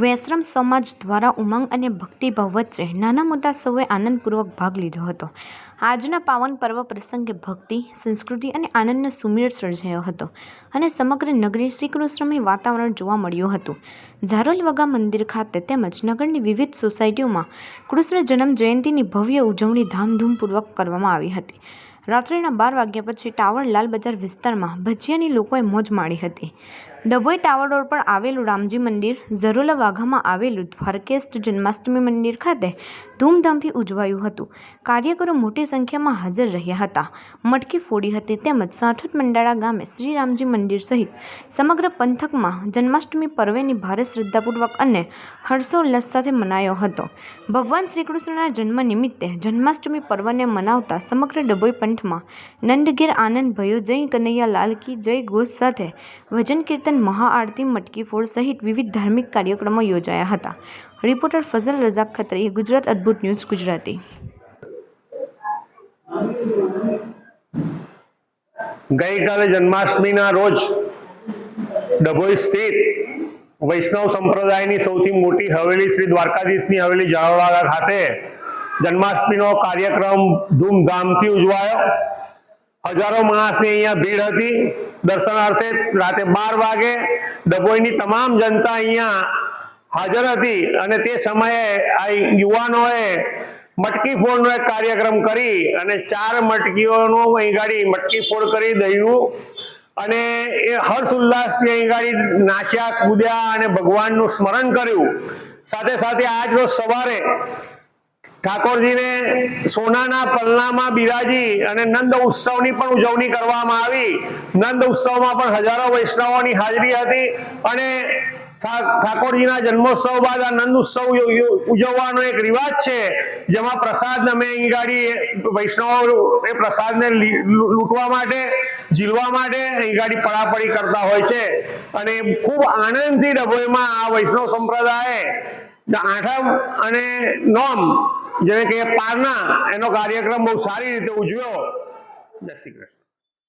વૈશ્રમ સમાજ દ્વારા ઉમંગ અને ભક્તિભાવ વચ્ચે નાના મોટા સૌએ આનંદપૂર્વક ભાગ લીધો હતો. આજના પાવન પર્વ પ્રસંગે ભક્તિ, સંસ્કૃતિ અને આનંદનો સુમેળ સર્જાયો હતો અને સમગ્ર નગરી શ્રીકૃષ્ણમય વાતાવરણ જોવા મળ્યું હતું. ઝારોલ વગા મંદિર ખાતે તેમજ નગરની વિવિધ સોસાયટીઓમાં કૃષ્ણ જન્મ જયંતિની ભવ્ય ઉજવણી ધામધૂમપૂર્વક કરવામાં આવી હતી. રાત્રિના બાર વાગ્યા પછી ટાવર લાલ બજાર વિસ્તારમાં ભજીયાની લોકોએ મોજ માણી હતી. ડભોઈ ટાવર રોડ પર આવેલું રામજી મંદિર ઝરોલા વાઘામાં આવેલું દ્વારકેશ જન્માષ્ટમી મંદિર ખાતે ધૂમધામથી ઉજવાયું હતું. કાર્યકરો મોટી સંખ્યામાં હાજર રહ્યા હતા. મટકી ફોડી હતી તેમજ સાઠટ મંડાળા ગામે શ્રી રામજી મંદિર સહિત સમગ્ર પંથકમાં જન્માષ્ટમી પર્વની ભારે શ્રદ્ધાપૂર્વક અને હર્ષોલ્લાસ સાથે મનાયો હતો. ભગવાન શ્રીકૃષ્ણના જન્મ નિમિત્તે જન્માષ્ટમી પર્વને મનાવતા સમગ્ર ડભોઈ પંથમાં નંદગીર આનંદ ભયો જય કનૈયા લાલકી જય ઘોષ સાથે ભજન કીર્તન મહાઆરતી મટકી ફોડ સહિત વિવિધ ધાર્મિક કાર્યક્રમો યોજાયા હતા. Reporter Fazal Razak Khatri, Gujarat Adbhut news, Gujarati. ગઈકાલે જન્માષ્ટમીના રોજ ડભોઈ સ્થિત વૈષ્ણવ સંપ્રદાયની સૌથી મોટી હવેલી શ્રી દ્વારકાધીશની હવેલી જાળવાડા ખાતે જન્માષ્ટમીનો કાર્યક્રમ ધૂમધામથી ઉજવાયો. હજારો માણસની અહીંયા ભીડ હતી. દર્શનાર્થે રાતે બાર વાગે ડભોઈની તમામ જનતા અહીંયા હાજર હતી અને તે સમયે આ યુવાનોએ મટકી ફોડનો એક કાર્યક્રમ કરી અને ચાર મટકીઓનો અહીં ગાડી મટકી ફોડ કરી દયું અને એ હર્ષ ઉલ્લાસથી અહીં ગાડી નાચ્યા, કૂદ્યા અને ભગવાનનું સ્મરણ કર્યું. સાથે સાથે આજ રોજ સવારે ઠાકોરજીને સોનાના પલનામાં બિરાજી અને નંદ ઉત્સવની પણ ઉજવણી કરવામાં આવી. નંદ ઉત્સવમાં પણ હજારો વૈષ્ણવોની હાજરી હતી અને ઠાકોરજીના જન્મોત્સવ બાદ આ નંદ ઉત્સવ ઉજવવાનો એક રિવાજ છે, જેમાં પ્રસાદ અમે અહીં ગાડી વૈષ્ણવો એ પ્રસાદને લૂંટવા માટે, ઝીલવા માટે અહીં ગાડી પડાપડી કરતા હોય છે. અને ખૂબ આનંદથી ડભોઈમાં આ વૈષ્ણવ સંપ્રદાય આઠમ અને નોમ જેને કે પારના એનો કાર્યક્રમ બહુ સારી રીતે ઉજવ્યો. જય શ્રી કૃષ્ણ.